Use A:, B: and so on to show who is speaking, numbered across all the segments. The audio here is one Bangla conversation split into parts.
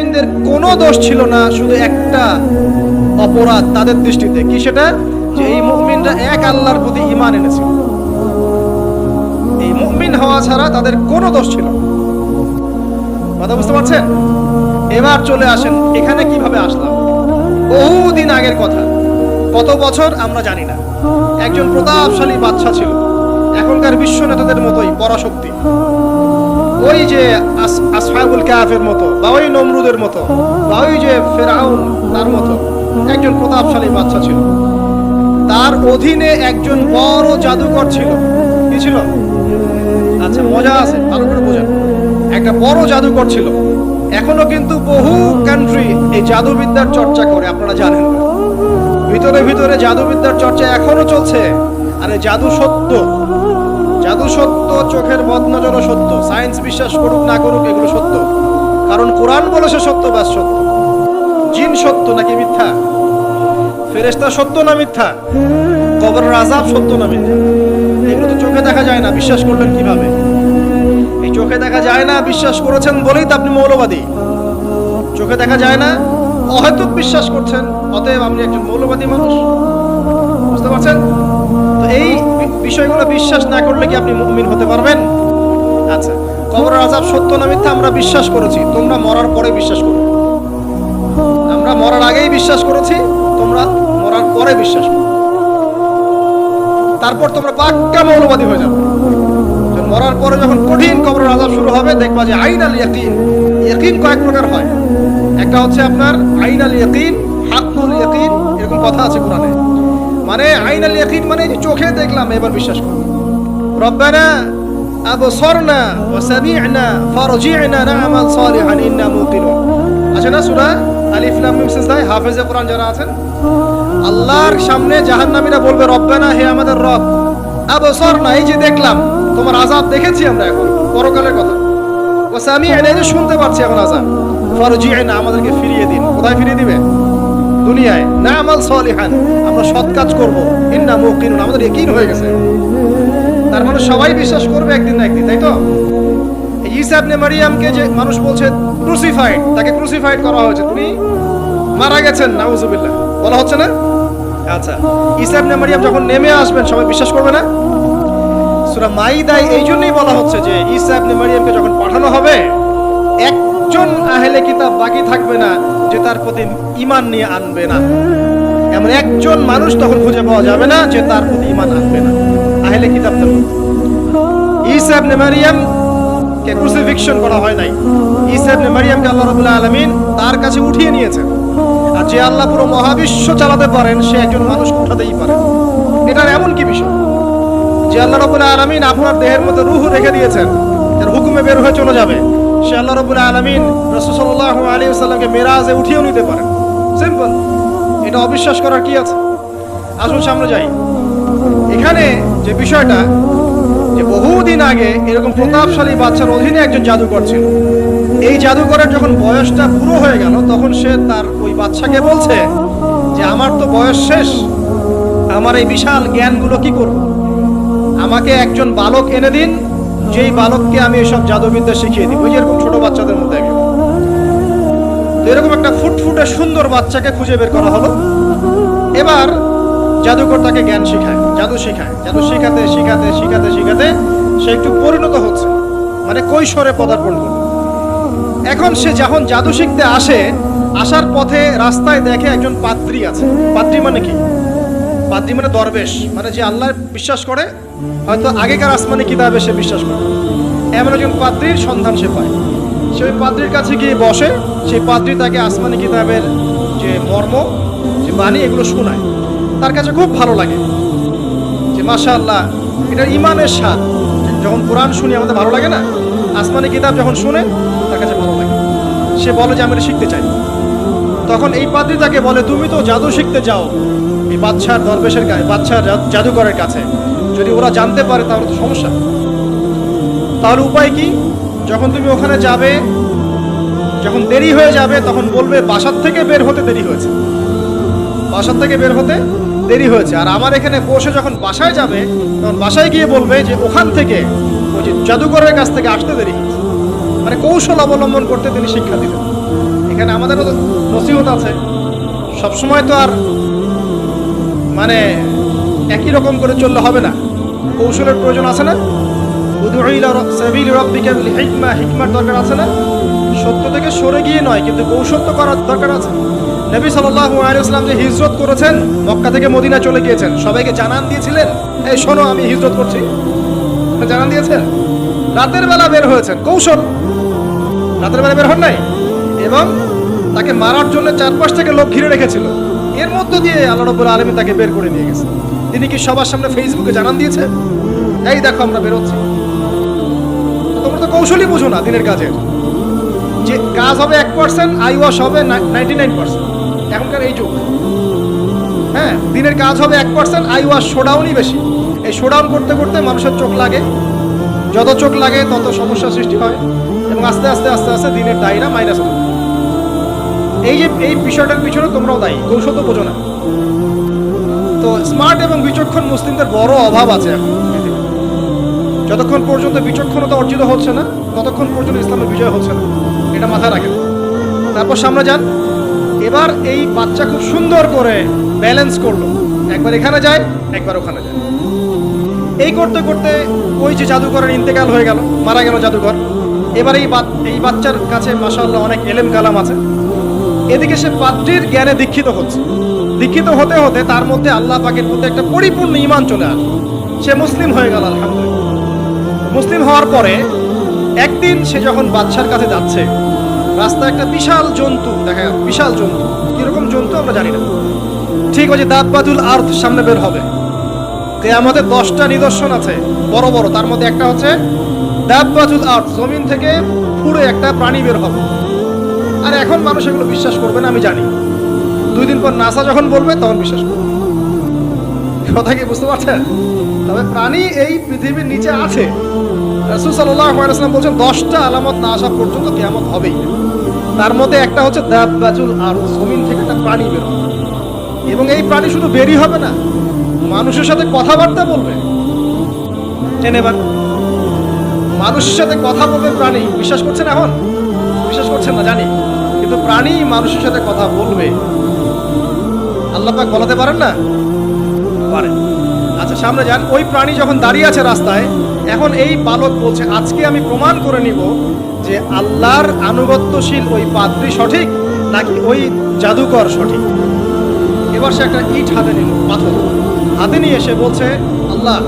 A: মুমিনদের কোনো দোষ ছিল না, শুধু একটা অপরাধ তাদের দৃষ্টিতে। কি সেটা? যে এই মুমিনরা এক আল্লাহর প্রতি ঈমান এনেছিল। এই মুমিন হওয়া ছাড়া তাদের কোনো দোষ ছিল কথা বুঝতে পারছেন? এবার চলে আসেন, এখানে কীভাবে আসলাম? বহুদিন আগের কথা। কত বছর আমরা জানি না। একজন প্রতাপশালী বাচ্চা ছিল। এখনকার বিশ্ব নেতাদের মতোই, পরাশক্তি। ওই যে আস- আসহাবুল কাফের মতো, বা ওই নমরুদের মতো, বা ওই যে ফেরাউন তার মতো, একজন প্রতাপশালী বাচ্চা ছিল। তার অধীনে একজন বড় জাদুকর ছিল। কি ছিল? আচ্ছা মজা আছে, ভালো করে বোঝেন। একটা বড় জাদুকর ছিল। এখনও কিন্তু বহু কান্ট্রি এই জাদুবিদ্যার চর্চা করে, আপনারা জানেন ভিতরে ভিতরে জাদুবিদ্যার চর্চা এখনও চলছে। আরে জাদু সত্য। জাদু সত্য, চোখের বদনজরও সত্য সায়েন্স বিশ্বাস করুক না করুক এগুলো সত্য। কারণ কোরআন বলেছে সত্য ব্যাস সত্য? জিন সত্য নাকি মিথ্যা? ফেরেশতা সত্য না মিথ্যা? কবর রাজাব সত্য না মিথ্যা? এগুলো তো চোখে দেখা যায় না, বিশ্বাস করলেন কীভাবে? এই চোখে দেখা যায় না, বিশ্বাস করেছেন বলেই তো আপনি মৌলবাদী। চোখে দেখা যায় না, অহেতুক বিশ্বাস করছেন, অতএব আপনি একজন মৌলবাদী মানুষ। বুঝতে পারছেন? এই বিষয়গুলো বিশ্বাস না করলে কি আপনি মুমিন হতে পারবেন? আচ্ছা কবরের আজাব সত্য না মিথ্যা আমরা বিশ্বাস করেছি, তোমরা মরার পরে বিশ্বাস করো। আমরা মরার আগেই বিশ্বাস করেছি, তোমরা মরার পরে বিশ্বাস করো। তারপর তোমরা পাক্কা মৌলবাদী হয়ে যাবে। মরার পরে যখন কঠিন কবরের আজাব শুরু হবে, দেখবা যে আইন আল ইয়াকিন ইয়াকিন কয়েক প্রকার হয়। একটা হচ্ছে আপনার আইন আল ইয়াকিন, হাক্কুল ইয়াকিন, এরকম কথা আছে কোরআনে। মানে আইন আল ইয়াকিন মানে যে চোখে দেখলাম, এবার বিশ্বাস রব্বানা আবসরনা ওয়া সামি'না ফারজি'না না'মাল সালিহান, ইন্না না সূরা? আলিফ লাম মিম সিজদায় কোরআন যারা আছেন? আল্লাহর সামনে জাহান্নামীরা বলবে, রব্বানা, হে আমাদের রব, আবসরনা, এই যে দেখলাম, তোমার আযাব দেখেছি আমরা এখন, পরকালের কথা। ও সামি'না, এই যে শুনতে পাচ্ছি এখন আযাব। ফারজি'না, আমাদেরকে ফিরিয়ে দিন। কোথায় ফিরিয়ে দিবে? দুনিয়ায় না'মাল সালিহান, আমরা সৎ কাজ করব। ইন্না মুকিনুন আমাদের ইয়াকিন হয়ে গেছে। তার মানে সবাই বিশ্বাস করবে একদিন না একদিন, তাই তো? ঈসা মারিয়ামকে যে মানুষ বলছে ক্রুসিফাইড তাকে ক্রুসিফাইড করা হয়েছে, তিনি মারা গেছেন, নাউজুবিল্লাহ। বলা হচ্ছে না? আচ্ছা ঈসা ইবনে মারিয়াম যখন নেমে আসবেন, সবাই বিশ্বাস করবে না? সূরা মাইদায় এই জন্যই বলা হচ্ছে যে ঈসা ইবনে মারিয়ামকে যখন পাঠানো হবে, একজন আহলে কিতাব বাকি থাকবে না। যে তার প্রতি ঈমান নিয়ে আনবে না। এমন একজন মানুষ তখন খুঁজে পাওয়া যাবে না যে তার প্রতি ঈমান আনবে না। আহলে কিতাব তো ঈসা ইবনে মারিয়াম কে ক্রুসিফিকশন করা হয় নাই। ঈসা ইবনে মারিয়ামকে আল্লাহ রাব্বুল আলামিন তার কাছে উঠিয়ে নিয়েছেন। আর যে আল্লাহ পুরো মহাবিশ্ব চালাতে পারেন, সে একজন মানুষ উঠাতেই পারে। এটার এমন কি বিষয়? যে আল্লাহ রাব্বুল আলামিন আপনার দেহের মধ্যে রূহ রেখে দিয়েছেন। এর হুকুমে বের হয়ে চলে যাবে। সে আল্লাহ রাব্বুল আলামিন রাসূল সাল্লাল্লাহু আলাইহি ওয়াসাল্লামকে মিরাজে উঠিয়েও নিতে পারেন। সিম্পল এটা অবিশ্বাস করার কি আছে? আসুন সামনে যাই। এখানে যে বিষয়টা, যে বহুদিন আগে এরকম প্রতাপশালী বাচ্চার অধীনে একজন জাদুকর ছিল। এই জাদুকরের যখন বয়সটা পুরো হয়ে গেল, তখন সে তার ওই বাচ্চাকে বলছে যে, আমার তো বয়স শেষ। আমার এই বিশাল জ্ঞানগুলো কি করব? আমাকে একজন বালক এনে দিন যেই বালককে আমি এসব জাদুবিদ্যা শিখিয়ে দিব ওই যে এরকম ছোট বাচ্চাদের মধ্যে এরকম একটা ফুটফুটে সুন্দর বাচ্চাকে খুঁজে বের করা হলো। এবার জাদুকর তাকে জ্ঞান শেখায়, জাদু শেখায়, জাদু শেখাতে শেখাতে শেখাতে শেখাতে সে একটু পরিণত হচ্ছে মানে কৈশোরে পদার্পণ করল। এখন সে যখন জাদু শিখতে আসে, আসার পথে রাস্তায় দেখে একজন পাত্রী আছে। পাত্রী মানে কি? পাত্রী মানে দরবেশ মানে যে আল্লাহ বিশ্বাস করে হয়তো আগেকার আসমানি কিতাবে সে বিশ্বাস করে। এমন একজন পাত্রীর সন্ধান সে পায়। সে ওই পাত্রীর কাছে গিয়ে বসে, সেই পাত্রী তাকে আসমানি কিতাবের যে মর্ম, যে বাণী, এগুলো শোনায়। তার কাছে খুব ভালো লাগে যে মাশা আল্লাহ এটা ইমানের স্বাদ। যখন কোরআন শুনি, আমাদের ভালো লাগে না? আসমানি কিতাব যখন শুনে, তার কাছে ভালো লাগে। সে বলে যে, আমি শিখতে চাই। তখন এই পাদ্রী তাকে বলে, তুমি তো জাদু শিখতে যাও, এই বাচ্চার দরবেশের গায়ে বাচ্চার জা- জাদুকরের কাছে। যদি ওরা জানতে পারে, তাহলে তো সমস্যা। তাহলে উপায় কি? যখন তুমি ওখানে যাবে, যখন দেরি হয়ে যাবে, তখন বলবে, বাসার থেকে বের হতে দেরি হয়েছে। বাসার থেকে বের হতে দেরি হয়েছে। আর আমার এখানে বসে যখন বাসায় যাবে, তখন বাসায় গিয়ে বলবে যে, ওখান থেকে ওই যে জাদুকরের কাছ থেকে আসতে দেরি হয়েছে। মানে কৌশল অবলম্বন করতে তিনি শিক্ষা দিলেন। এখানে আমাদেরও তো নসিহত আছে। সবসময় তো আর মানে একই রকম করে চললে হবে না। কৌশলের প্রয়োজন আছে না? হিকমা, হিকমার দরকার আছে না? সত্য থেকে সরে গিয়ে নয়, কিন্তু কৌশল তো করার দরকার আছে। নবী সাল্লাল্লাহু আলাইহি ওয়াসাল্লাম যে হিজরত করেছেন, মক্কা থেকে মদিনা চলে গিয়েছেন, সবাইকে জানান দিয়েছিলেন, এই শোনো, আমি হিজরত করছি। জানান দিয়েছেন? রাতের বেলা বের হয়েছেন, কৌশল। রাতের বেলা বের হন নাই? এবং তাকে মারার জন্য চারপাশ থেকে লোক ঘিরে রেখেছিল। এর মধ্য দিয়ে আল্লাহ রব্বুল আলমী তাকে বের করে নিয়ে গেছে তিনি কি সবার সামনে ফেসবুকে জানান দিয়েছে? এই দেখো আমরা বেরোচ্ছি। তোমরা তো কৌশলই বুঝো না দিনের কাজের। যে কাজ হবে এক পার্সেন্ট আই ওয়াশ হবে নাইনটি নাইন পার্সেন্ট এখনকার এই যুগ। হ্যাঁ দিনের কাজ হবে এক পার্সেন্ট আই ওয়াশ শোডাউনই বেশি। এই শোডাউন করতে করতে মানুষের চোখ লাগে। যত চোখ লাগে, তত সমস্যা সৃষ্টি হয়। এবং আস্তে আস্তে আস্তে আস্তে দিনের দায়রা মাইনাস এই যে, এই বিষয়টার পিছনে তোমরাও দায়ী। কৌশল তো বোঝো না। তো স্মার্ট এবং বিচক্ষণ মুসলিমদের বড় অভাব আছে এখন। যতক্ষণ পর্যন্ত বিচক্ষণতা অর্জিত হচ্ছে না, ততক্ষণ পর্যন্ত ইসলামের বিজয় হচ্ছে না। এটা মাথায় রাখেন। তারপর সামনে যান। এবার এই বাচ্চা খুব সুন্দর করে ব্যালেন্স করল। একবার এখানে যায়, একবার ওখানে যায়। এই করতে করতে ওই যে জাদুঘরের ইন্তেকাল হয়ে গেল, মারা গেল জাদুঘর। এবার এই এই বাচ্চার কাছে মাসাল্লাহ অনেক এলেম কালাম আছে। এদিকে সে পাত্রীর জ্ঞানে দীক্ষিত হচ্ছে। দীক্ষিত হতে হতে তার মধ্যে আল্লাহ পাকের প্রতি একটা পরিপূর্ণ ইমান চলে আসে। সে মুসলিম হয়ে গেল, আলহামদুলিল্লাহ। মুসলিম হওয়ার পরে একদিন সে যখন বাদশার কাছে যাচ্ছে, রাস্তায় একটা বিশাল জন্তু, দেখা গেল, বিশাল জন্তু। কীরকম জন্তু আমরা জানি না। ঠিক আছে দাববাদুল আর সামনে বের হবে। আমাদের দশটা নিদর্শন আছে, বড় বড়। তার মধ্যে একটা হচ্ছে দাববাজুল আর্থ, জমিন থেকে পুরো একটা প্রাণী বের হবে। আর এখন মানুষ এগুলো বিশ্বাস করবে না, আমি জানি। দুই দিন পর নাসা যখন বলবে, তখন বিশ্বাস করবে কথা কি বুঝতে পারছেন? তবে প্রাণী এই পৃথিবীর নিচে আছে। রাসুল বলছেন, দশটা আলামত না আসা পর্যন্ত কেয়ামত হবেই। তার মধ্যে একটা হচ্ছে দাববাজুল আর জমিন থেকে একটা প্রাণী বের হবে। এবং এই প্রাণী শুধু বেরি হবে না, মানুষের সাথে কথাবার্তা বলবে। টেনে এবার, মানুষের সাথে কথা বলবে প্রাণী, বিশ্বাস করছেন এখন? বিশ্বাস করছেন না, জানি। কিন্তু প্রাণী মানুষের সাথে কথা বলবে। আল্লাহ পাক বলাতে পারেন না? পারেন। আচ্ছা সামনে যান। ওই প্রাণী যখন দাঁড়িয়ে আছে রাস্তায়, এখন এই বালক বলছে, আজকে আমি প্রমাণ করে নিব যে আল্লাহর আনুগত্যশীল ওই পাত্রী সঠিক নাকি ওই জাদুকর সঠিক? এবার সে একটা ইট হাতে নিল, পাথর। হাতে নিয়ে এসে বলছে, আল্লাহ,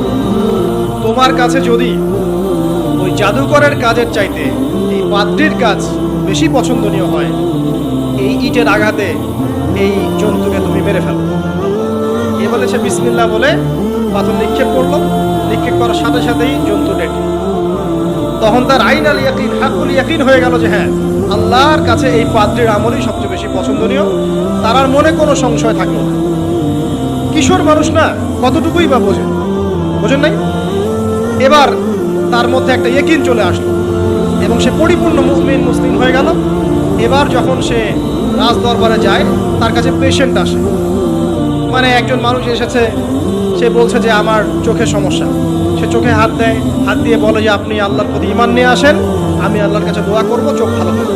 A: তোমার কাছে যদি ওই জাদুকরের কাজের চাইতে এই পাত্রীর কাজ বেশি পছন্দনীয় হয়, এই ইটের আঘাতে এই জন্তুকে মেরে ফেলো এ বলে সে বিসমিল্লা বলে? পাথর নিক্ষেপ করল। নিক্ষেপ করার সাথে সাথেই জন্তু ডেট তখন তার আইন আল ইয়াকিন হাকুল ইয়াকিন হয়ে গেল যে হ্যাঁ আল্লাহর কাছে এই পাত্রীর আমলই সবচেয়ে বেশি পছন্দনীয়। তার আর মনে কোনো সংশয় থাকল না। কিশোর মানুষ না, কতটুকুই বা বোঝে? বোঝেন নাই? এবার তার মধ্যে একটা ইয়েকিন চলে আসলো এবং সে পরিপূর্ণ মুসলিম মুসলিম হয়ে গেল। এবার যখন সে রাজ দরবারে যায়, তার কাছে পেশেন্ট আসে। মানে একজন মানুষ এসেছে, সে বলছে যে আমার চোখে সমস্যা। সে চোখে হাত দেয়, হাত দিয়ে বলে যে আপনি আল্লাহর প্রতি ইমান নিয়ে আসেন, আমি আল্লাহর কাছে দোয়া করব, চোখ ভালো যাবে।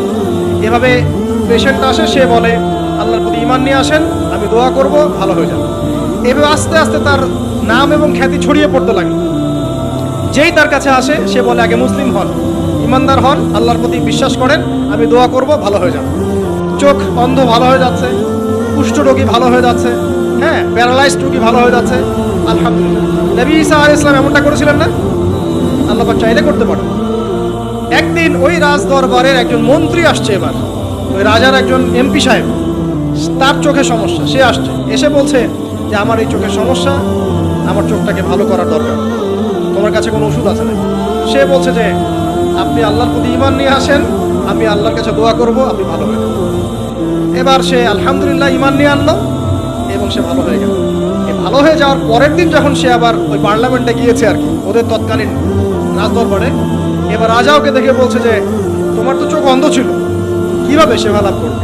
A: এভাবে পেশেন্ট আসে, সে বলে, আল্লাহর প্রতি ইমান নিয়ে আসেন, আমি দোয়া করব, ভালো হয়ে যাবে। এভাবে আস্তে আস্তে তার নাম এবং খ্যাতি ছড়িয়ে পড়তে লাগে। যেই তার কাছে আসে, সে বলে, আগে মুসলিম হন ইমানদার হন, আল্লাহর প্রতি বিশ্বাস করেন, আমি দোয়া করব, ভালো হয়ে যাবে। চোখ অন্ধ ভালো হয়ে যাচ্ছে কুষ্ঠ রোগী ভালো হয়ে যাচ্ছে হ্যাঁ প্যারালাইজড রোগী ভালো হয়ে যাচ্ছে। আলহামদুলিল্লাহ। নবী ঈসা আলাইহিস সালাম এমনটা করেছিলেন না? আল্লাহ চাইলে করতে পারেন। একদিন ওই রাজ দরবারের একজন মন্ত্রী আসছে এবার। ওই রাজার একজন এমপি সাহেব। তার চোখে সমস্যা, সে আসছে। এসে বলছে যে, আমার এই চোখের সমস্যা, আমার চোখটাকে ভালো করার দরকার। তোমার কাছে কোনো ওষুধ আছে না সে বলছে যে, আপনি আল্লাহর প্রতি ইমান নিয়ে আসেন, আমি আল্লাহর কাছে দোয়া করব, আপনি ভালো যাবেন। এবার সে আলহামদুলিল্লাহ ইমান নিয়ে আনলো। এবং সে ভালো হয়ে গেল। ভালো হয়ে যাওয়ার পরের দিন যখন সে আবার ওই পার্লামেন্টে গিয়েছে আর কি, ওদের তৎকালীন রাজদরবারে, এবার রাজা ওকে দেখে বলছে যে, তোমার তো চোখ অন্ধ ছিল, কীভাবে সেবা লাভ করবে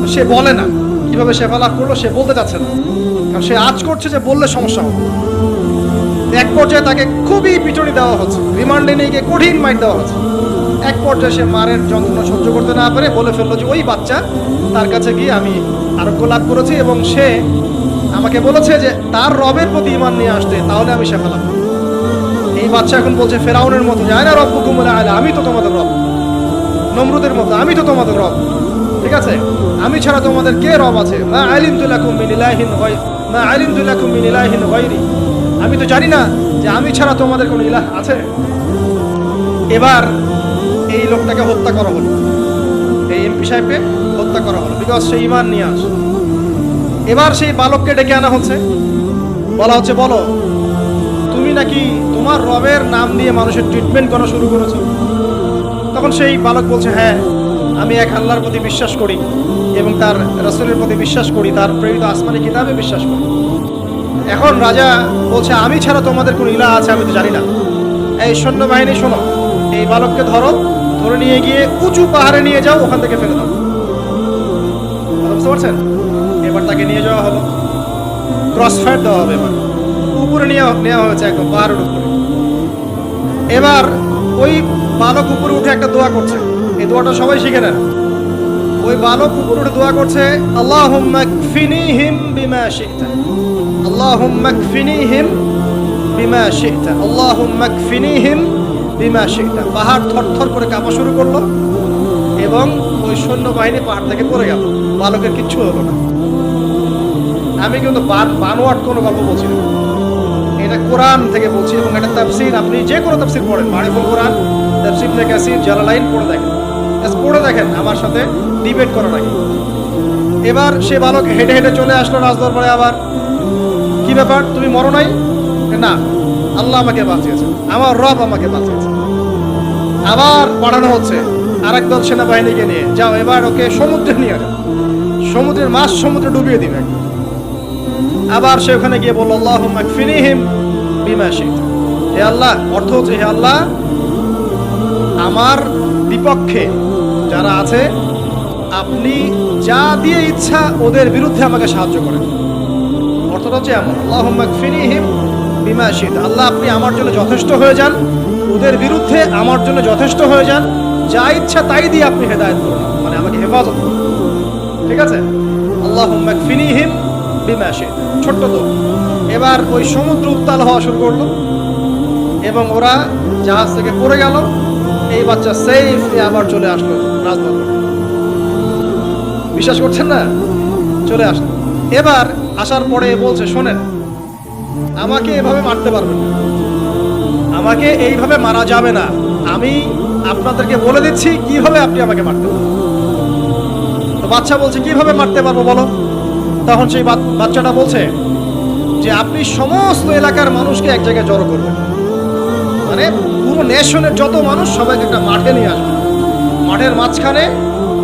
A: তো সে বলে না, কীভাবে সেবা লাভ করল সে বলতে চাচ্ছে না। কারণ সে আজ করছে যে বললে সমস্যা হবে এক পর্যায়ে তাকে খুবই পিটুনি দেওয়া হচ্ছে, রিমান্ডে নিয়ে গিয়ে কঠিন মাইট দেওয়া হচ্ছে। এক পর্যায়ে সে মারের যন্ত্রণা সহ্য করতে না পারে বলে ফেলল যে ওই বাচ্চা তার কাছে গিয়ে আমি আরোগ্য লাভ করেছি এবং সে আমাকে বলেছে যে তার রবের প্রতি ইমান নিয়ে আসতে, তাহলে আমি শেফা লাভ এই বাচ্চা এখন বলছে, ফেরাউনের মতো যায় না রব কুমলে আলে আমি তো তোমাদের রব। নমরুদের মতো, আমি তো তোমাদের রব। ঠিক আছে? আমি ছাড়া তোমাদের কে রব আছে? মা আলিম তুলাকুম মিন ইলাহিন গাই মা আলিম তুলাকুম মিন ইলাহিন গায়রি। আমি তো জানি না যে আমি ছাড়া তোমাদের কোনো ইলাহ আছে? এবার এই লোকটাকে হত্যা করা হলো। এই এমপি সাহেবকে হত্যা করা হলো। বিকজ সে ইমান নিয়ে আসে। এবার সেই বালককে ডেকে আনা হচ্ছে। বলা হচ্ছে, বলো, তুমি নাকি তোমার রবের নাম দিয়ে মানুষের ট্রিটমেন্ট করা শুরু করেছ? তখন সেই বালক বলছে হ্যাঁ আমি এক আল্লাহর প্রতি বিশ্বাস করি এবং তার রসুলের প্রতি বিশ্বাস করি, তার প্রেরিত আসমানি কিতাবে বিশ্বাস করি। এখন রাজা বলছে, আমি ছাড়া তোমাদের কোনো ইলা আছে, আমি তো জানি না। এই সৈন্যবাহিনী, শোনো, এই বালককে ধরো ধরে নিয়ে গিয়ে উঁচু পাহাড়ে নিয়ে যাও, ওখান থেকে ফেলে দাও। বুঝতে পারছেন? এবার তাকে নিয়ে যাওয়া হলো ক্রস ফায়ার দেওয়া হবে এবার। উপরে নিয়ে নেওয়া হয়েছে একদম পাহাড়ের উপরে। এবার ওই বালক উপরে উঠে একটা দোয়া করছে। এই দোয়াটা সবাই শিখে নেন। ওই বালক উপরে উঠে দোয়া করছে কফিনিহিম বিমা আল্লাহুম্মা কফিনিহিম বিমা শি'তা। আল্লাহুম্মা কফিনিহিম বিমা শি'তা পাহাড় থরথর করে কাঁপা শুরু করল এবং ওই সৈন্যবাহিনী পাহাড় থেকে পড়ে গেল। বালকের কিচ্ছু হলো না। আমি কিন্তু বান- বানোয়াট কোনো গল্প বলছি না। এটা কোরআন থেকে বলছি এবং এটা তাফসির। আপনি যে কোনো তাফসির পড়েন। মারিফুল কোরআন, তাফসির থেকে কাসির, জালালাইন পড়ে দেখেন। পড়ে দেখেন। আমার সাথে ডিবেট করার আগে এবার সে বালক হেঁটে হেঁটে চলে আসলো রাজদরবারে আবার। কি ব্যাপার? তুমি মরো নাই? না। আল্লাহ আমাকে বাঁচিয়েছে আমার রব আমাকে বাঁচিয়েছে। আবার পাঠানো হচ্ছে আরেক দল সেনাবাহিনীকে নিয়ে। যাও, এবার ওকে সমুদ্রে নিয়ে যাও। সমুদ্রের মাছ সমুদ্রে ডুবিয়ে দিবে। আবার সে ওখানে গিয়ে বলল আল্লাহ ফিনিহিম বিমা শি'তা। হে আল্লাহ, অর্থ হচ্ছে, হে আল্লাহ, আমার বিপক্ষে যারা আছে, আপনি যা দিয়ে ইচ্ছা ওদের বিরুদ্ধে আমাকে সাহায্য করেন। অর্থটা হচ্ছে এমন আল্লাহ ফিনিহিম বিমা শি'তা। আল্লাহ, আপনি আমার জন্য যথেষ্ট হয়ে যান। ওদের বিরুদ্ধে আমার জন্য যথেষ্ট হয়ে যান। যা ইচ্ছা তাই দিয়ে আপনি হেদায়ত করুন। মানে আমাকে হেফাজত করুন। ঠিক আছে? আল্লাহ ফিনিহিম বিমাসে ছোট্ট তো। এবার ওই সমুদ্র উত্তাল হওয়া শুরু করল। এবং ওরা জাহাজ থেকে পড়ে গেল। এই বাচ্চা সেফ আবার চলে আসলো রাজদরবারে বিশ্বাস করছেন না? চলে আসলো। এবার আসার পরে বলছে, শোনেন আমাকে এভাবে মারতে পারবেন না। আমাকে এইভাবে মারা যাবে না। আমি আপনাদেরকে বলে দিচ্ছি, কীভাবে আপনি আমাকে মারতে পারবেন? তো বাচ্চা বলছে, কীভাবে মারতে পারব বলো? তখন সেই বাচ্চাটা বলছে যে, আপনি সমস্ত এলাকার মানুষকে এক জায়গায় জড়ো করবেন। মানে পুরো নেশনের যত মানুষ, সবাইকে একটা মাঠে নিয়ে আসবেন। মাঠের মাঝখানে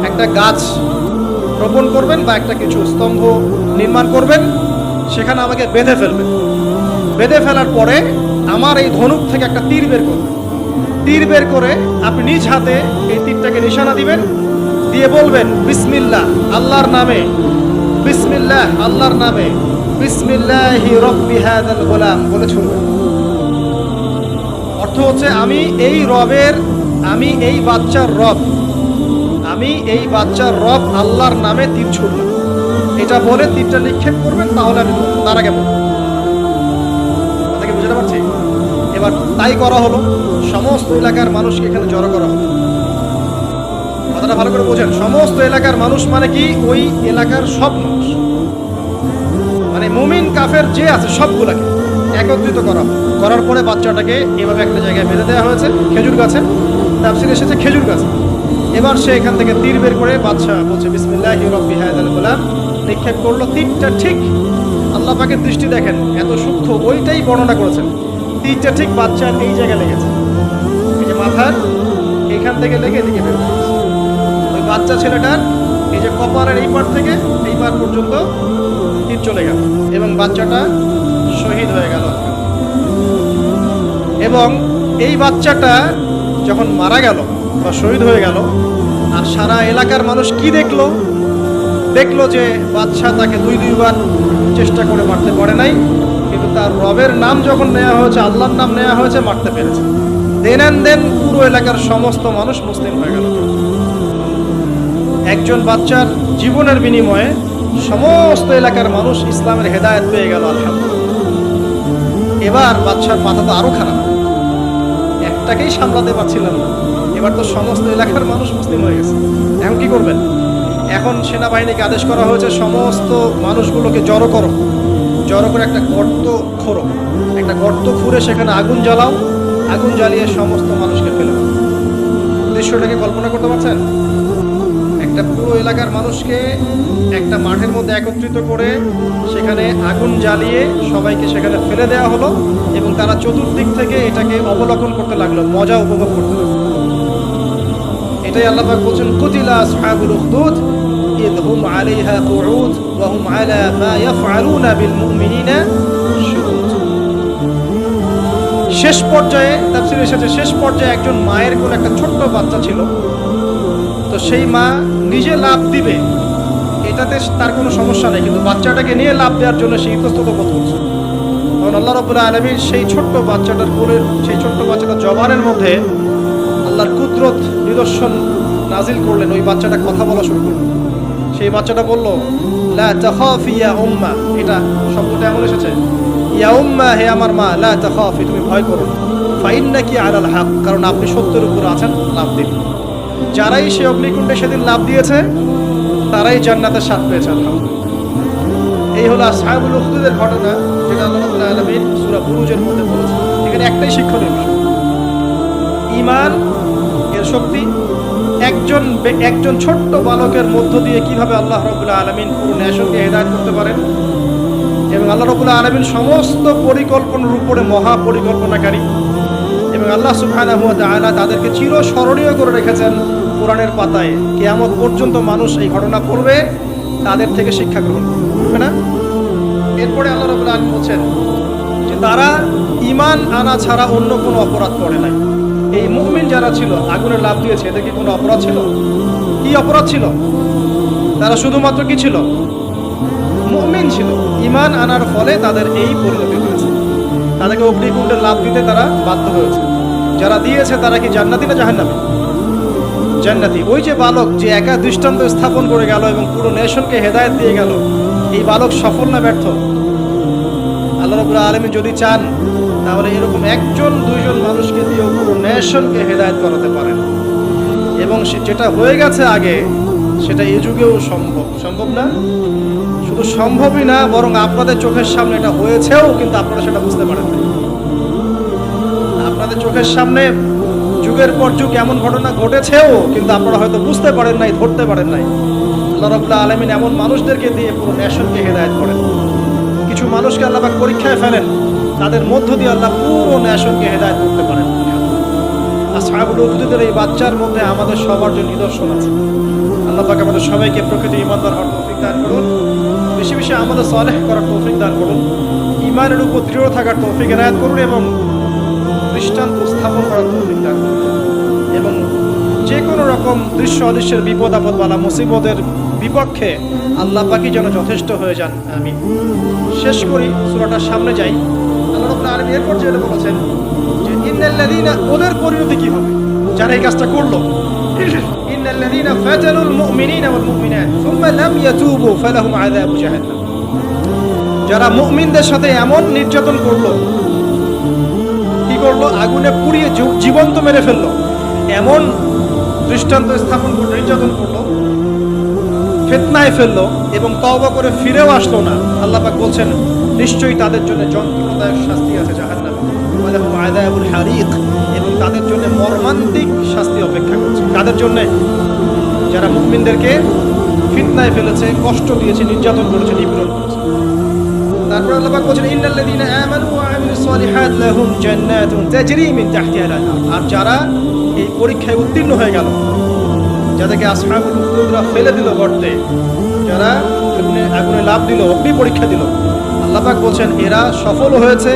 A: একটা গাছ রোপণ করবেন বা একটা কিছু স্তম্ভ নির্মাণ করবেন। সেখানে আমাকে বেঁধে ফেলবেন। বেঁধে ফেলার পরে আমার এই ধনুক থেকে একটা তীর বের করবেন তীর বের করে আপনি নিজ হাতে এই তীরটাকে নিশানা দিবেন, দিয়ে বলবেন, বিসমিল্লাহ, আল্লাহর নামে, বিসমিল্লাহ, আল্লাহর নামে, বিসমিল্লাহি রব্বি হাদাল গোলাম, বলে ছুড়বেন। অর্থ হচ্ছে, আমি এই রবের, আমি এই বাচ্চার রব, আমি এই বাচ্চার রব আল্লাহর নামে তীর ছুড়লাম এটা বলে তীরটা নিক্ষেপ করবেন, তাহলে আমি। তার আগে বলব। বুঝতে পারছি? এবার তাই করা হলো, সমস্ত এলাকার মানুষকে এখানে জড়ো করা হলো। কথাটা ভালো করে বোঝেন, সমস্ত এলাকার মানুষ মানে কি? ওই এলাকার সব মানুষ। মানে মুমিন, কাফের যে আছে সবগুলাকে একত্রিত করা করার পরে বাচ্চাটাকে এভাবে একটা জায়গায় বেঁধে দেওয়া হয়েছে, খেজুর গাছে। তাফসির এসেছে খেজুর গাছে। এবার সে এখান থেকে তীর বের করে বাচ্চা বলছে, বিসমিল্লাহ রব্বি গোলাম। নিক্ষেপ করল তীরটা ঠিক আল্লাহ পাকের দৃষ্টি দেখেন, এত সূক্ষ্ম, ওইটাই বর্ণনা করেছেন। তীরটা ঠিক বাচ্চার এই জায়গায় লেগেছে। এই যে মাথার এখান থেকে লেগে এদিকে বের ওই বাচ্চা ছেলেটার এই যে কপালের এই পার থেকে এই পার পর্যন্ত তীর চলে গেল এবং বাচ্চাটা শহীদ হয়ে গেল। এবং এই বাচ্চাটা যখন মারা গেল বা শহীদ হয়ে গেল, আর সারা এলাকার মানুষ কি দেখল? দেখল যে বাচ্চা তাকে দুই দুইবার চেষ্টা করে মারতে পারে নাই, কিন্তু তার রবের নাম যখন নেওয়া হয়েছে, আল্লাহর নাম নেওয়া হয়েছে, মারতে পেরেছে। দেন দেন পুরো এলাকার সমস্ত মানুষ মুসলিম হয়ে গেল। একজন বাচ্চার জীবনের বিনিময়ে সমস্ত এলাকার মানুষ ইসলামের হেদায়েত পেয়ে গেল, আলহামদুলিল্লাহ। এবার বাচ্চার মাথা তো আরও খারাপ। একটাকেই সামলাতে পারছিলাম না। এবার তো সমস্ত এলাকার মানুষ মুসলিম হয়ে গেছে। এখন কি করবেন? এখন সেনাবাহিনীকে আদেশ করা হয়েছে, সমস্ত মানুষগুলোকে জড়ো করো। জড়ো করে একটা গর্ত খোরো। একটা গর্ত খুঁড়ে সেখানে আগুন জ্বালাও। আগুন জ্বালিয়ে সমস্ত মানুষকে ফেলে। দৃশ্যটাকে কল্পনা করতে পারছেন? একটা পুরো এলাকার মানুষকে একটা মাঠের মধ্যে একত্রিত করে সেখানে আগুন জ্বালিয়ে সবাইকে সেখানে ফেলে দেওয়া হলো এবং তারা চতুর্দিক থেকে এটাকে অবলোকন করতে লাগল, মজা উপভোগ করতে লাগল। এটাই আল্লাহ বলছেন, কুতিলা আসহাবুল উখদুদ। إذ هم عليها قعود وهم على ما يفعلون بالمؤمنين شهود শেষ পর্যায়ে তাফসিরে এসেছে শেষ পর্যায়ে একজন মায়ের কোন একটা ছোট্ট বাচ্চা ছিল তো সেই মা নিজে লাভ দিবে এটাতে তার কোনো সমস্যা নেই কিন্তু বাচ্চাটাকে নিয়ে লাভ দেওয়ার জন্য সে ইতস্তত বোধ করছে তখন আল্লাহ রবুল্লাহ আলমীর সেই ছোট্ট বাচ্চাটার কোলে সেই ছোট্ট বাচ্চাটার জবানের মধ্যে আল্লাহর কুদরত নিদর্শন নাজিল করলেন ওই বাচ্চাটা কথা বলা শুরু করলো সেই বাচ্চাটা বলল, লা তাখাফি ইয়া উম্মা। এটা শব্দটা এমন এসেছে, ইয়া উম্মা, হে আমার মা, লা তাখাফি, তুমি ভয় করো না। ফাইন্নাকি আলাল হক, কারণ আপনি সত্যের উপর আছেন, লাভ দিন। যারাই সে অগ্নিকুণ্ডে সেদিন লাভ দিয়েছে, তারাই জান্নাতের স্বাদ পেয়েছে, আলহামদুলিল্লাহ। এই হলো আসহাবুল উখদুদের ঘটনা, যেটা আল্লাহ রাব্বুল আলামিন বুরুজের মধ্যে বলেছে এখানে একটাই শিক্ষণীয় বিষয়। ঈমান, এর শক্তি একজন একজন ছোট্ট বালকের মধ্য দিয়ে কীভাবে আল্লাহ রাব্বুল আলামিন পুরো ন্যাশনকে হেদায়েত করতে পারেন? এবং আল্লাহ রাব্বুল আলামিন সমস্ত পরিকল্পনার উপরে মহা পরিকল্পনাকারী এবং আল্লাহ ওয়া তাআলা তাদেরকে চির স্মরণীয় করে রেখেছেন কোরআনের পাতায়। কেয়ামত পর্যন্ত মানুষ এই ঘটনা পড়বে, তাদের থেকে শিক্ষা গ্রহণ করবে। না? এরপরে আল্লাহ রাব্বুল আলামিন বলছেন যে, তারা ঈমান আনা ছাড়া অন্য কোনো অপরাধ করে নাই। এই মুমিন যারা ছিল আগুনে লাভ দিয়েছে, এদের কি কোনো অপরাধ ছিল? কি অপরাধ ছিল? তারা শুধুমাত্র কি ছিল? মুমিন ছিল। ঈমান আনার ফলে তাদের এই পরিণতি হয়েছে। তাদেরকে অগ্নিকুণ্ডে লাভ দিতে তারা বাধ্য হয়েছে। যারা দিয়েছে, তারা কি জান্নাতি না জাহান্নামী? জান্নাতি। ওই যে বালক যে একা দৃষ্টান্ত স্থাপন করে গেল এবং পুরো নেশনকে হেদায়েত দিয়ে গেল, এই বালক সফল না ব্যর্থ? আল্লাহ রবুল্লাহ আলমী যদি চান তাহলে এরকম একজন, দুইজন মানুষকে দিয়ে পুরো নেশনকে হেদায়ত করাতে পারেন। এবং যেটা হয়ে গেছে আগে, সেটা এ যুগেও সম্ভব। সম্ভব না? শুধু সম্ভবই না, বরং আপনাদের চোখের সামনে এটা হয়েছেও, কিন্তু আপনারা সেটা বুঝতে পারেন আপনাদের চোখের সামনে যুগের পর যুগ এমন ঘটনা ঘটেছেও, কিন্তু আপনারা হয়তো বুঝতে পারেন নাই, ধরতে পারেন নাই। আল্লাহ আলমিন এমন মানুষদেরকে দিয়ে পুরো নেশনকে হেদায়ত করেন। কিছু মানুষকে আল্লাহ পরীক্ষায় ফেলেন। তাদের মধ্য দিয়ে আল্লাহ পুরো নেশনকে হেদায়ত করতে পারেন। আসহাবুল উখদুদের এই বাচ্চার মধ্যে আমাদের সবার জন্য নিদর্শন আছে। আল্লাহ পাক আমাদের সবাইকে প্রকৃতি ইমানদার হওয়ার তৌফিক দান করুন। বেশি বেশি আমাদের সলেহ করার তৌফিক দান করুন। ইমানের উপর দৃঢ় থাকার তৌফিক এনায়াত করুন এবং দৃষ্টান্ত স্থাপন করার তৌফিক দান করুন। এবং যে কোনো রকম দৃশ্য অদৃশ্যের বিপদ, আপদ বালা মুসিবতের বিপক্ষে আল্লাহ পাকি যেন যথেষ্ট হয়ে যান। আমি শেষ করি, সুরাটার সামনে যাই। ওদের পরিণতি কি হবে? যারা এই কাজটা করল। যারা মুমিনদের সাথে এমন নির্যাতন করল, কি করল? আগুনে পুড়িয়ে জীবন্ত মেরে ফেলল। এমন দৃষ্টান্ত স্থাপন করল, নির্যাতন করল, ফেতনায় ফেলল এবং তওবা করে ফিরেও আসলো না। আল্লাহ পাক বলছেন নিশ্চয়ই তাদের জন্য যন্ত্রণাদায়ক শাস্তি আছে জাহান্নামে। আযাবুল হারিক এবং তাদের জন্য মর্মান্তিক শাস্তি অপেক্ষা করছে। তাদের জন্য যারা মুমিনদেরকে ফিতনায় ফেলেছে, কষ্ট দিয়েছে, নির্যাতন করেছে, নিপীড়ন করেছে। তারপর আল্লাহ বলছেন ইন্নাল্লাযীনা আমানু ওয়া আমিলুস সালিহাত লাহুম জান্নাতুন তাজরি মিন তাহতিহা আল-আনহার। আর যারা এই পরীক্ষায় উত্তীর্ণ হয়ে গেল, যাদেরকে আসহাবুল উখদুদরা ফেলে দিল গর্তে, যারা আগুনে লাভ দিল, অগ্নি পরীক্ষা দিল আল্লাহ পাক বলছেন, এরা সফল হয়েছে,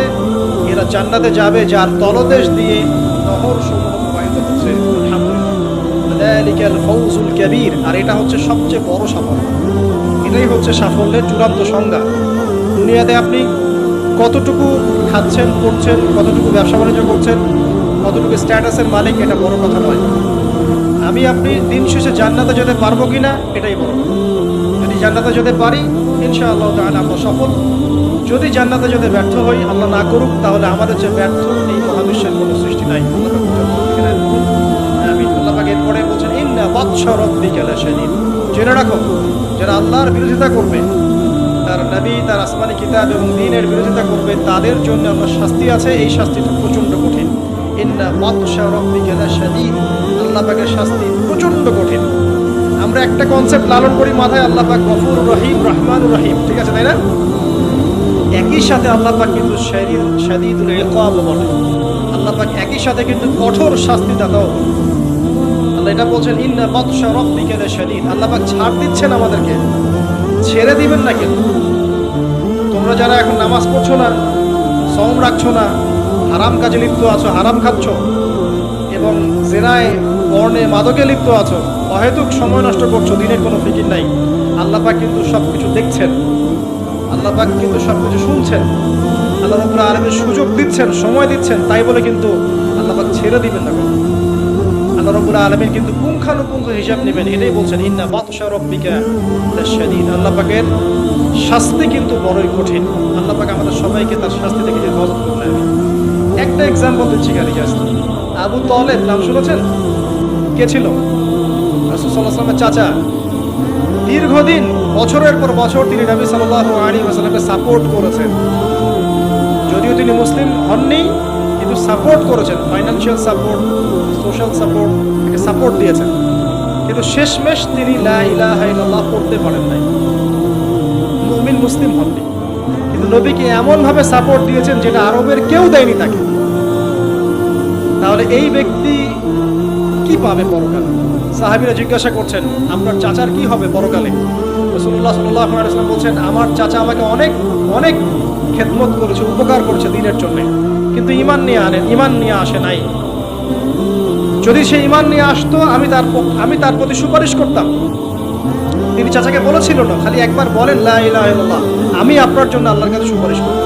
A: এরা জান্নাতে যাবে, যার তলদেশ দিয়ে নহর আর এটা হচ্ছে সবচেয়ে বড় সাফল্য। এটাই হচ্ছে সাফল্যের চূড়ান্ত সংজ্ঞা। দুনিয়াতে আপনি কতটুকু খাচ্ছেন, পড়ছেন, কতটুকু ব্যবসা বাণিজ্য করছেন, কতটুকু স্ট্যাটাসের মালিক, এটা বড় কথা নয়। আমি আপনি দিন শেষে জান্নাতে যেতে পারব কিনা, এটাই বড়। যদি জান্নাতে যেতে পারি, ইনশাআল্লাহ তাহলে আমরা সফল। যদি জান্নাতে যেতে ব্যর্থ হই, আল্লাহ না করুক, তাহলে আমাদের যে ব্যর্থ, এই মহাবিশ্বের কোনো সৃষ্টি নাই। এরপরে বলছেন, ইন্না বাদশা রব্বিকা লাশাদীদ। জেনে রাখো, যারা আল্লাহর বিরোধিতা করবে, তার নবী, তার আসমানি কিতাব এবং দিনের বিরোধিতা করবে, তাদের জন্য আমার শাস্তি আছে। এই শাস্তিটা প্রচণ্ড কঠিন। ইন্না বাদশা রব্বিকা লাশাদীদ। আল্লাহ পাকের শাস্তি প্রচণ্ড কঠিন। আমরা একটা কনসেপ্ট লালন করি মাথায় আল্লাহ পাক গফুর রহিম রহমান রহিম। ঠিক আছে, তাই না? একই সাথে আল্লাহ পাক কিন্তু শাদীদ শাদীদুল ইকাব বলে আল্লাহ পাক একই সাথে কিন্তু কঠোর শাস্তি বলে। আল্লাহ এটা বলছেন, ইন্না বাদশা রব্বিকা লাশাদীদ আল্লাহ পাক ছাড় দিচ্ছেন আমাদেরকে। ছেড়ে দিবেন না কিন্তু তোমরা যারা এখন নামাজ পড়ছো না সম রাখছো না, হারাম কাজে লিপ্ত আছো, হারাম খাচ্ছ, এবং জেনায়, বর্ণে, মাদকে লিপ্ত আছো, অহেতুক সময় নষ্ট করছ, দিনের কোনো ফিকির নাই। আল্লাহ পাক কিন্তু সব কিছু দেখছেন। আল্লাহ পাক কিন্তু সব কিছু শুনছেন। আল্লাহ রব্বুল আলমের সুযোগ দিচ্ছেন, সময় দিচ্ছেন, তাই বলে কিন্তু আল্লাহ পাক ছেড়ে দিবেন না। আল্লাহ রব্বুল আলমিন কিন্তু পুঙ্খানুপুঙ্খ হিসাব নেবেন, এটাই বলছেন, ইন্না বাদশা রব্বিকা লাশাদীদ আল্লাহ পাকের শাস্তি কিন্তু বড়ই কঠিন। আল্লাহ পাক আমাদের সবাইকে তার শাস্তি থেকে হেফাজত করুন আমিন। একটা এক্সাম্পল দিচ্ছি গাড়ি আবু তলেব, নাম শুনেছেন? কে ছিল? রাসূল ওয়াসাল্লামের চাচা। দীর্ঘদিন বছরের পর বছর তিনি নবী সাল্লাল্লাহু আলাইহি ওয়াসাল্লামকে সাপোর্ট করেছেন। যদিও তিনি মুসলিম হননি, কিন্তু সাপোর্ট করেছেন। ফাইন্যান্সিয়াল সাপোর্ট সোশ্যাল সাপোর্ট তাকে সাপোর্ট দিয়েছেন। কিন্তু শেষমেশ তিনি লা ইলাহা ইল্লাল্লাহ পড়তে পারেন নাই। মুমিন মুসলিম হননি। কিন্তু নবীকে এমনভাবে সাপোর্ট দিয়েছেন যেটা আরবের কেউ দেয়নি তাকে। তাহলে এই ব্যক্তি কি পাবে পরকালে? সাহাবীরা জিজ্ঞাসা করছেন, আপনার চাচার কি হবে পরকালে? রসুল্লাহ সাল্লাহ আলাইসাল্লাম বলছেন, আমার চাচা আমাকে অনেক অনেক খেদমত করেছে, উপকার করেছে দিনের জন্য। কিন্তু ইমান নিয়ে আনেন ইমান নিয়ে আসে নাই। যদি সে ইমান নিয়ে আসতো, আমি তার আমি তার প্রতি সুপারিশ করতাম। তিনি চাচাকে বলেছিল না, খালি একবার বলেন আমি আপনার জন্য আল্লাহর কাছে সুপারিশ করতে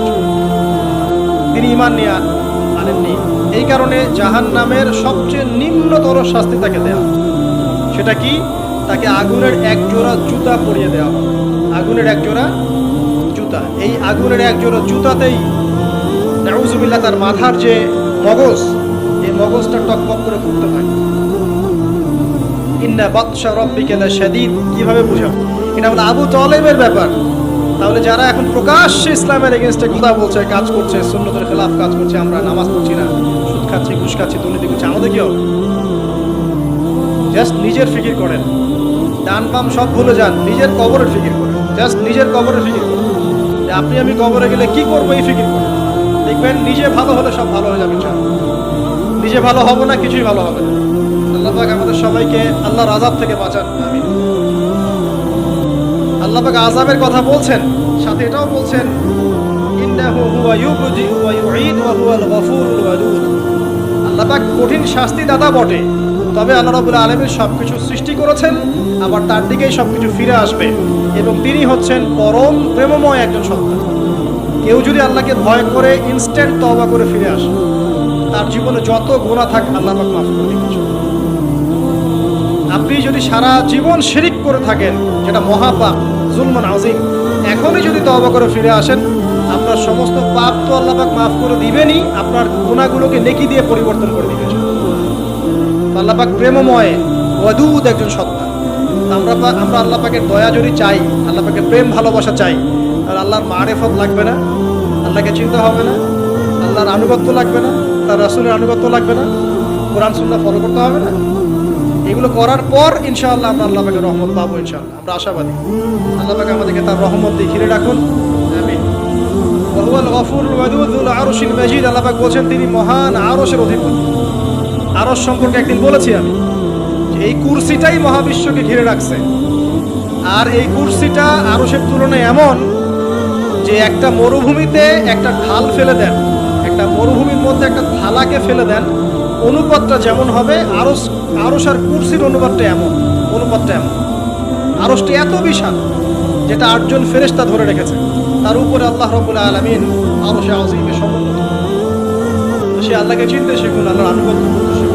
A: তিনি ইমান নিয়ে আনেননি। এই কারণে জাহান নামের সবচেয়ে নিম্নতর শাস্তি তাকে হয়। সেটা কি? তাকে আগুনের এক জোড়া জুতা পরিয়ে দেওয়া হবে আগুনের এক জোড়া জুতা। এই আগুনের এক জোড়া জুতাতেই নাউজুবিল্লাহ তার মাথার যে মগজ, এই মগজটা টকবক করে ফুটতে থাকে। ইন্না বাদশা রব্বিকা লাশাদীদ। কীভাবে বুঝাবো এটা হলো আবু তলেবের ব্যাপার। তাহলে যারা এখন প্রকাশ্যে ইসলামের এগেনস্টে কথা বলছে, কাজ করছে, সুন্নতের খেলাফ কাজ করছে, আমরা নামাজ পড়ছি না, সুদ খাচ্ছি, ঘুষ খাচ্ছি, দুর্নীতি করছি, আমাদের কি হবে? জাস্ট নিজের ফিকির করেন। ডান বাম সব ভুলে যান, নিজের কবরের ফিকির করেন জাস্ট নিজের কবরের ফিকির করেন। যে আপনি আমি কবরে গেলে কি করব এই ফিকির করেন দেখবেন নিজে ভালো হলে সব ভালো হয়ে যাবে। নিজে ভালো হব না, কিছুই ভালো হবে না। আল্লাহ পাক আমাদের সবাইকে আল্লাহর আজাব থেকে বাঁচান, আমিন। আল্লাহ পাক আজাবের কথা বলছেন, সাথে এটাও বলছেন আল্লাহ পাক কঠিন শাস্তি দাদা বটে, তবে আল্লাহ রাব্বুল আলামিন সবকিছু সৃষ্টি করেছেন, আবার তার দিকেই সবকিছু ফিরে আসবে। এবং তিনি হচ্ছেন পরম প্রেমময় একজন সত্তা কেউ যদি আল্লাহকে ভয় করে ইনস্ট্যান্ট তওবা করে ফিরে আসে। তার জীবনে যত গুনাহ থাক, আল্লাহ পাক মাফ করে আপনি যদি সারা জীবন শিরিক করে থাকেন, যেটা মহাপাপ, জুলমান আজিম এখনই যদি তওবা করে ফিরে আসেন, আপনার সমস্ত পাপ তো আল্লাহ পাক মাফ করে দিবেনই, আপনার গুণাগুলোকে নেকি দিয়ে পরিবর্তন করে দিবেন তো আল্লাহ পাক প্রেমময় ওয়াদুদ একজন সত্তা আমরা আমরা আল্লাহ পাকের দয়া যদি চাই, আল্লাহ পাকের প্রেম ভালোবাসা চাই, তাহলে আল্লাহর মারেফত লাগবে না, আল্লাহকে চিন্তা হবে না, আল্লাহর আনুগত্য লাগবে না, তার রাসূলের আনুগত্য লাগবে না, কোরআন, সুন্নাহ ফলো করতে হবে না। এগুলো করার পর ইনশাআল্লাহ আমরা আল্লাহ পাকের রহমত পাবো ইনশাআল্লাহ। আমরা আশাবাদী। আল্লাহ পাকে আমাদেরকে তার রহমত দিয়ে ঘিরে রাখুন। আমিন। ওয়াহুয়াল ওয়াদুদুল আরশিল মাজিদ। আল্লাহ পাক বলছেন, তিনি মহান আরশের অধিপতি। আরশ সম্পর্কে একদিন বলেছি আমি। এই কুরসিটাই মহাবিশ্বকে ঘিরে রাখছে। আর এই কুরসিটা আরশের তুলনায় এমন যে একটা মরুভূমিতে একটা ঢাল ফেলে দেন, একটা মরুভূমির মধ্যে একটা থালাকে ফেলে দেন, অনুপাতটা যেমন হবে আরস আরস আর কুরসির অনুপাতটা এমন অনুপাতটা এমন। আরসটি এত বিশাল যেটা আটজন ফেরেশতা ধরে রেখেছে। তার উপরে আল্লাহ রবুল্লা আলমিন আরসে আজিমে সমুন্নত সে আল্লাহকে চিনতে শিখুন, আল্লাহর আনুগত্য করতে শিখুন।